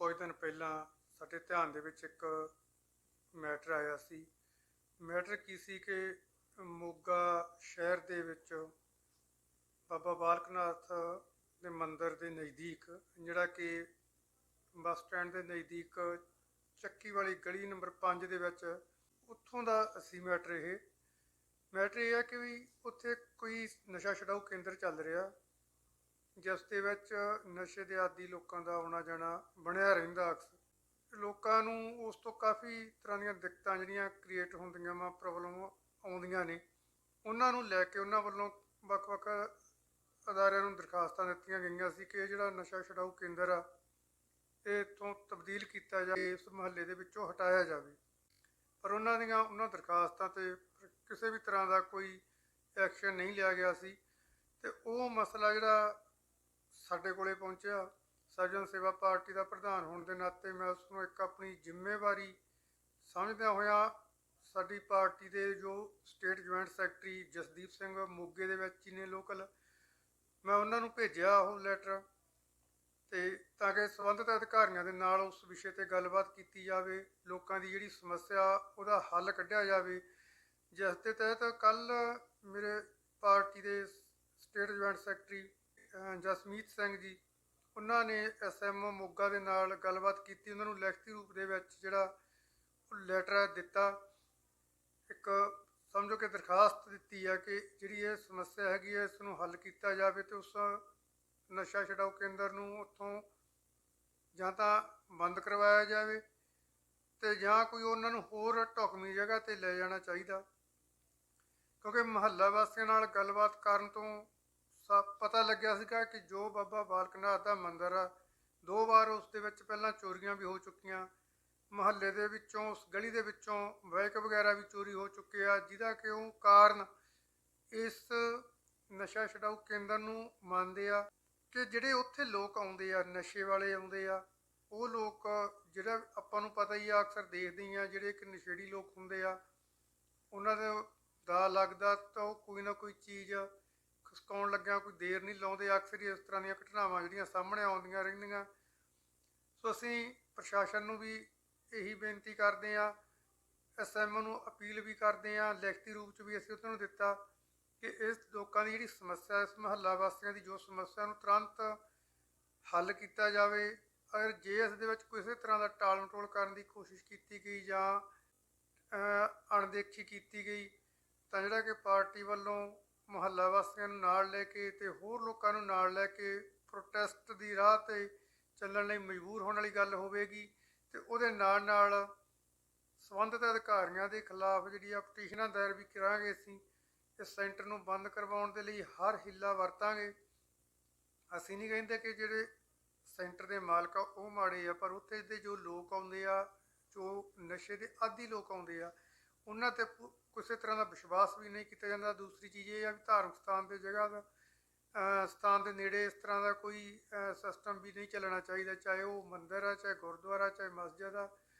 ਕੁਝ ਦਿਨ ਪਹਿਲਾਂ ਸਾਡੇ ਧਿਆਨ ਦੇ ਵਿੱਚ ਇੱਕ ਮੈਟਰ ਆਇਆ ਸੀ। ਮੈਟਰ ਕੀ ਸੀ ਕਿ ਮੋਗਾ ਸ਼ਹਿਰ ਦੇ ਵਿੱਚ ਬਾਬਾ ਬਾਲਕਨਾਥ ਦੇ ਮੰਦਿਰ ਦੇ ਨਜ਼ਦੀਕ, ਜਿਹੜਾ ਕਿ ਬੱਸ ਸਟੈਂਡ ਦੇ ਨਜ਼ਦੀਕ ਚੱਕੀ ਵਾਲੀ ਗਲੀ ਨੰਬਰ 5 ਦੇ ਵਿੱਚ ਉੱਥੋਂ ਦਾ ਅਸੀਂ ਮੈਟਰ ਇਹ। ਮੈਟਰ ਇਹ ਹੈ ਕਿ ਵੀ ਉੱਥੇ ਕੋਈ ਨਸ਼ਾ ਛਡਾਊ ਕੇਂਦਰ ਚੱਲ ਰਿਹਾ। ਜਿਸ ਦੇ ਵਿੱਚ ਨਸ਼ੇ ਦੇ ਆਦੀ ਲੋਕਾਂ ਦਾ ਆਉਣਾ ਜਾਣਾ ਬਣਿਆ ਰਹਿੰਦਾ ਅਕਸਰ। ਲੋਕਾਂ ਨੂੰ ਉਸ ਤੋਂ ਕਾਫੀ ਤਰ੍ਹਾਂ ਦੀਆਂ ਦਿੱਕਤਾਂ ਜਿਹੜੀਆਂ ਕ੍ਰੀਏਟ ਹੁੰਦੀਆਂ ਵਾ ਪ੍ਰੋਬਲਮ ਆਉਂਦੀਆਂ ਨੇ, ਉਹਨਾਂ ਨੂੰ ਲੈ ਕੇ ਉਹਨਾਂ ਵੱਲੋਂ ਵੱਖ-ਵੱਖ ਅਦਾਰਿਆਂ ਨੂੰ ਦਰਖਾਸਤਾਂ ਦਿੱਤੀਆਂ ਗਈਆਂ ਸੀ ਕਿ ਇਹ ਜਿਹੜਾ ਨਸ਼ਾ ਛਡਾਊ ਕੇਂਦਰ ਆ, ਇਹ ਤੋਂ ਤਬਦੀਲ ਕੀਤਾ ਜਾਵੇ, ਇਸ ਮਹੱਲੇ ਦੇ ਵਿੱਚੋਂ ਹਟਾਇਆ ਜਾਵੇ। ਪਰ ਉਹਨਾਂ ਦੀਆਂ, ਉਹਨਾਂ ਦਰਖਾਸਤਾਂ ਤੇ ਕਿਸੇ ਵੀ ਤਰ੍ਹਾਂ ਦਾ ਕੋਈ ਐਕਸ਼ਨ ਨਹੀਂ ਲਿਆ ਗਿਆ ਸੀ ਤੇ ਉਹ ਮਸਲਾ ਜਿਹੜਾ ਸਾਡੇ ਕੋਲੇ ਪਹੁੰਚਿਆ। ਸਰਜਨ ਸੇਵਾ ਪਾਰਟੀ ਦਾ ਪ੍ਰਧਾਨ ਹੋਣ ਦੇ ਨਾਤੇ ਮੈਂ ਉਸ ਨੂੰ ਇੱਕ ਆਪਣੀ ਜ਼ਿੰਮੇਵਾਰੀ ਸਮਝਦਿਆਂ ਹੋਇਆ ਸਾਡੀ ਪਾਰਟੀ ਦੇ ਜੋ state joint secretary Jasdeep Singh ਮੋਗੇ ਦੇ ਵਿੱਚ ਹੀ ਨੇ ਲੋਕਲ, ਮੈਂ ਉਹਨਾਂ ਨੂੰ ਭੇਜਿਆ ਉਹ ਲੈਟਰ ਤੇ ਤਾਂ ਕਿ ਸੰਬੰਧਿਤ ਅਧਿਕਾਰੀਆਂ ਦੇ ਨਾਲ ਉਸ ਵਿਸ਼ੇ ਤੇ ਗੱਲਬਾਤ ਕੀਤੀ ਜਾਵੇ, ਲੋਕਾਂ ਦੀ ਜਿਹੜੀ ਸਮੱਸਿਆ ਉਹਦਾ ਹੱਲ ਕੱਢਿਆ ਜਾਵੇ। ਜਿਸ ਦੇ ਤਹਿਤ ਕੱਲ ਮੇਰੇ ਪਾਰਟੀ ਦੇ state joint secretary Jasmeet Singh ji, ਉਹਨਾਂ ਨੇ ਐਸਐਮਓ ਮੋਗਾ ਦੇ ਨਾਲ ਗੱਲਬਾਤ ਕੀਤੀ, ਉਹਨਾਂ ਨੂੰ ਲਿਖਤੀ ਰੂਪ ਦੇ ਵਿੱਚ ਜਿਹੜਾ ਲੈਟਰ ਦਿੱਤਾ। ਇੱਕ ਸਮਝੋ ਕਿ ਦਰਖਾਸਤ ਦਿੱਤੀ ਹੈ ਕਿ ਜਿਹੜੀ ਇਹ ਸਮੱਸਿਆ ਹੈਗੀ ਹੈ ਇਸ ਨੂੰ ਹੱਲ ਕੀਤਾ ਜਾਵੇ ਤੇ ਉਸ ਨਸ਼ਾ ਛਡਾਊ ਕੇਂਦਰ ਨੂੰ ਉੱਥੋਂ ਜਾਂ ਤਾਂ ਬੰਦ ਕਰਵਾਇਆ ਜਾਵੇ ਤੇ ਜਾਂ ਕੋਈ ਉਹਨਾਂ ਨੂੰ ਹੋਰ ਢੁਕਵੀਂ ਜਗ੍ਹਾ ਤੇ ਲੈ ਜਾਣਾ ਚਾਹੀਦਾ। ਕਿਉਂਕਿ ਮਹੱਲਾ ਵਾਸੀਆਂ ਨਾਲ ਗੱਲਬਾਤ ਕਰਨ ਤੋਂ ਸਭ ਪਤਾ ਲੱਗਿਆ ਸੀਗਾ ਕਿ ਜੋ ਬਾਬਾ ਬਾਲਕ ਨਾਥ ਦਾ ਮੰਦਿਰ ਆ, ਦੋ ਵਾਰ ਉਸ ਦੇ ਵਿੱਚ ਪਹਿਲਾਂ ਚੋਰੀਆਂ ਵੀ ਹੋ ਚੁੱਕੀਆਂ। ਮਹੱਲੇ ਦੇ ਵਿੱਚੋਂ, ਉਸ ਗਲੀ ਦੇ ਵਿੱਚੋਂ ਬਾਈਕ ਵਗੈਰਾ ਵੀ ਚੋਰੀ ਹੋ ਚੁੱਕੇ ਆ, ਜਿਹਦਾ ਕਿ ਉਹ ਕਾਰਨ ਇਸ ਨਸ਼ਾ ਛਡਾਊ ਕੇਂਦਰ ਨੂੰ ਮੰਨਦੇ ਆ ਕਿ ਜਿਹੜੇ ਉੱਥੇ ਲੋਕ ਆਉਂਦੇ ਆ, ਨਸ਼ੇ ਵਾਲੇ ਆਉਂਦੇ ਆ, ਉਹ ਲੋਕ ਜਿਹੜਾ ਆਪਾਂ ਨੂੰ ਪਤਾ ਹੀ ਆ, ਅਕਸਰ ਦੇਖਦੇ ਹੀ ਆ, ਜਿਹੜੇ ਕਿ ਨਸ਼ੇੜੀ ਲੋਕ ਹੁੰਦੇ ਆ, ਉਹਨਾਂ ਦੇ ਦਾ ਲੱਗਦਾ ਤਾਂ ਉਹ ਕੋਈ ਨਾ ਕੋਈ ਚੀਜ਼ ਖਸਕਾਉਣ ਲੱਗਿਆ, ਕੋਈ ਦੇਰ ਨਹੀਂ ਲਾਉਂਦੇ ਅਕਸਰ ਹੀ ਇਸ ਤਰ੍ਹਾਂ ਦੀਆਂ ਘਟਨਾਵਾਂ ਜਿਹੜੀਆਂ ਸਾਹਮਣੇ ਆਉਂਦੀਆਂ ਰਹਿੰਦੀਆਂ। ਸੋ ਅਸੀਂ ਪ੍ਰਸ਼ਾਸਨ ਨੂੰ ਵੀ ਇਹੀ ਬੇਨਤੀ ਕਰਦੇ ਆ ਐਸਐਮ ਨੂੰ ਅਪੀਲ ਵੀ ਕਰਦੇ ਆ ਲਿਖਤੀ ਰੂਪ ਚ ਵੀ ਅਸੀਂ ਉਹਨਾਂ ਨੂੰ ਦਿੱਤਾ ਕਿ ਇਸ ਲੋਕਾਂ ਦੀ ਜਿਹੜੀ ਸਮੱਸਿਆ, ਇਸ ਮਹੱਲਾ ਵਾਸੀਆਂ ਦੀ ਜੋ ਸਮੱਸਿਆ ਨੂੰ ਤੁਰੰਤ ਹੱਲ ਕੀਤਾ ਜਾਵੇ। ਅਗਰ ਜੇ ਇਸ ਦੇ ਵਿੱਚ ਕਿਸੇ ਤਰ੍ਹਾਂ ਦਾ ਟਾਲ ਮਟੋਲ ਕਰਨ ਦੀ ਕੋਸ਼ਿਸ਼ ਕੀਤੀ ਗਈ ਜਾਂ ਅਣਦੇਖੀ ਕੀਤੀ ਗਈ, ਤਾਂ ਜਿਹੜਾ ਕਿ ਪਾਰਟੀ ਵੱਲੋਂ ਮੁਹੱਲਾ ਵਾਸੀਆਂ ਨੂੰ ਨਾਲ ਲੈ ਕੇ ਤੇ ਹੋਰ ਲੋਕਾਂ ਨੂੰ ਨਾਲ ਲੈ ਕੇ ਪ੍ਰੋਟੈਸਟ ਦੀ ਰਾਹ ਤੇ ਚੱਲਣ ਲਈ ਮਜਬੂਰ ਹੋਣ ਵਾਲੀ ਗੱਲ ਹੋਵੇਗੀ ਤੇ ਉਹਦੇ ਨਾਲ ਨਾਲ ਸੰਬੰਧਿਤ ਅਧਿਕਾਰੀਆਂ ਦੇ ਖਿਲਾਫ ਜਿਹੜੀ ਆ ਪਟੀਸ਼ਨਾਂ ਦਾਇਰ ਵੀ ਕਰਾਂਗੇ ਅਸੀਂ, ਇਸ ਸੈਂਟਰ ਨੂੰ ਬੰਦ ਕਰਵਾਉਣ ਦੇ ਲਈ ਹਰ ਹਿੱਲਾ ਵਰਤਾਂਗੇ। ਅਸੀਂ ਨਹੀਂ ਕਹਿੰਦੇ ਕਿ ਜਿਹੜੇ ਸੈਂਟਰ ਦੇ ਮਾਲਕ ਆ ਉਹ ਮਾੜੇ ਆ, ਪਰ ਉੱਥੇ ਦੇ ਜੋ ਲੋਕ ਆਉਂਦੇ ਆ, ਜੋ ਨਸ਼ੇ ਦੇ ਆਦੀ ਲੋਕ ਆਉਂਦੇ ਆ ਉਹਨਾਂ ਤੇ ਪੁ- ਕਿਸੇ ਤਰ੍ਹਾਂ ਦਾ ਵਿਸ਼ਵਾਸ ਵੀ ਨਹੀਂ ਕੀਤਾ ਜਾਂਦਾ। ਦੂਸਰੀ ਚੀਜ਼ ਇਹ ਆ ਵੀ ਧਾਰਮਿਕ ਸਥਾਨ ਦੇ ਜਗ੍ਹਾ ਦਾ ਸਥਾਨ ਦੇ ਨੇੜੇ ਇਸ ਤਰ੍ਹਾਂ ਦਾ ਕੋਈ ਸਿਸਟਮ ਵੀ ਨਹੀਂ ਚੱਲਣਾ ਚਾਹੀਦਾ। ਚਾਹੇ ਉਹ ਮੰਦਿਰ ਆ, ਚਾਹੇ ਗੁਰਦੁਆਰਾ, ਚਾਹੇ ਮਸਜਿਦ ਆ।